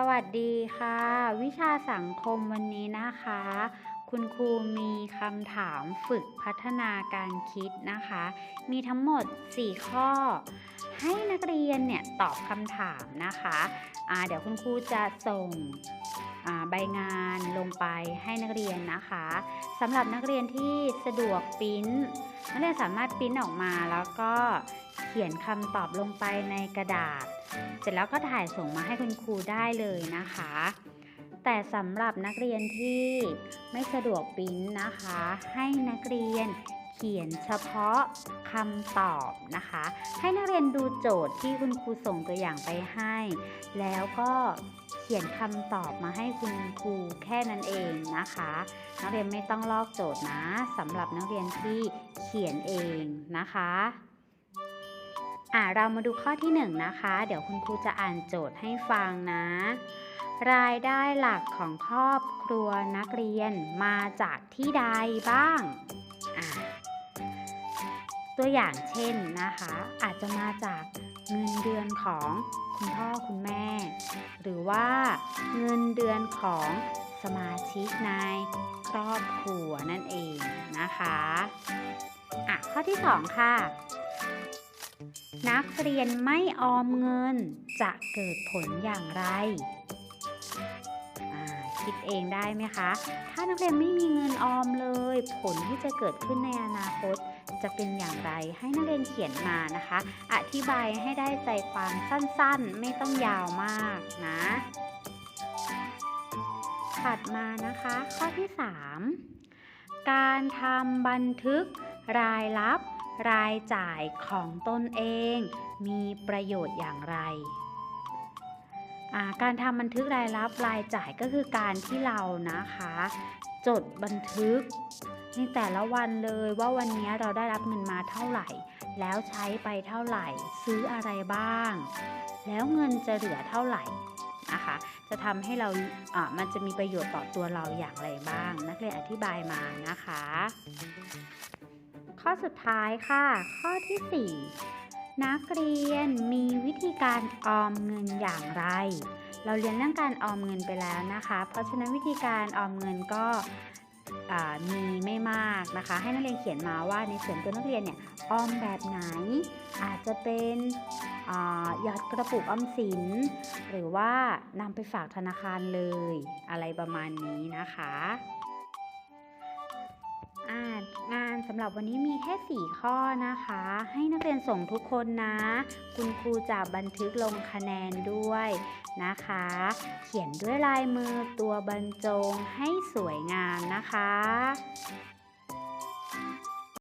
สวัสดีค่ะ วิชาสังคมวันนี้นะคะ คุณครูมีคำถามฝึกพัฒนาการคิดนะคะ มีทั้งหมด 4 ข้อ ให้นักเรียนเนี่ยตอบคำถามนะคะเดี๋ยวคุณครูจะส่งใบงานลงไปให้นักเรียนนะคะสำหรับนักเรียนที่สะดวกปริ้นนักเรียนสามารถปริ้นออกมาแล้วก็ ขียนคำตอบลงไปในกระดาษ เสร็จแล้วก็ถ่ายส่งมาให้คุณครูได้เลยนะคะ แต่สำหรับนักเรียนที่ไม่สะดวกปริ้นนะคะ ให้นักเรียนเขียนเฉพาะคำตอบนะคะ ให้นักเรียนดูโจทย์ที่คุณครูส่งตัวอย่างไปให้ แล้วก็เขียนคำตอบมาให้คุณครูแค่นั้นเองนะคะ นักเรียนไม่ต้องลอกโจทย์นะสำหรับนักเรียนที่เขียนเองนะคะ อ่าเรามาดูข้อที่ 1 นะคะ เดี๋ยวคุณครูจะอ่านโจทย์ให้ฟังนะ รายได้หลักของครอบครัวนักเรียนมาจากที่ใดบ้างอ่าตัวอย่างเช่นนะคะ อาจจะมาจากเงินเดือนของคุณพ่อคุณแม่ หรือว่าเงินเดือนของสมาชิกในครอบครัวนั่นเองนะคะอะข้อที่ 2 ค่ะ นักเรียนไม่ออมเงินจะเกิดผลอย่างไร คิดเองได้ไหมคะ ถ้านักเรียนไม่มีเงินออมเลย ผลที่จะเกิดขึ้นในอนาคตจะเป็นอย่างไรให้นักเรียนเขียนมานะคะ อธิบายให้ได้ใจความสั้นๆ ไม่ต้องยาวมากนะ ถัดมานะคะ ข้อที่ 3 การทำบันทึกรายรับ รายจ่ายของตนเองมีประโยชน์อย่างไร การทำบันทึกรายรับรายจ่ายก็คือการที่เรานะคะ จดบันทึกในแต่ละวันเลยว่าวันนี้เราได้รับเงินมาเท่าไหร่ แล้วใช้ไปเท่าไหร่ ซื้ออะไรบ้าง แล้วเงินจะเหลือเท่าไหร่นะคะจะทำให้เราอ่ามันจะมีประโยชน์ต่อตัวเราอย่างไรบ้าง นักเรียนอธิบายมานะคะ ข้อสุดท้ายค่ะ ข้อที่ 4 นักเรียนมีวิธีการออมเงินอย่างไร เราเรียนเรื่องการออมเงินไปแล้วนะคะ เพราะฉะนั้นวิธีการออมเงินก็มีไม่มากนะคะ ให้นักเรียนเขียนมาว่าในส่วนตัวนักเรียนเนี่ยออมแบบไหน อาจจะเป็นหยอดกระปุกออมสิน หรือว่านำไปฝากธนาคารเลย อะไรประมาณนี้นะคะ สำหรับวันนี้มีแค่ 4 ข้อนะคะ ให้นักเรียนส่งทุกคนนะ คุณครูจะบันทึกลงคะแนนด้วยนะคะ เขียนด้วยลายมือตัวบรรจงให้สวยงามนะคะ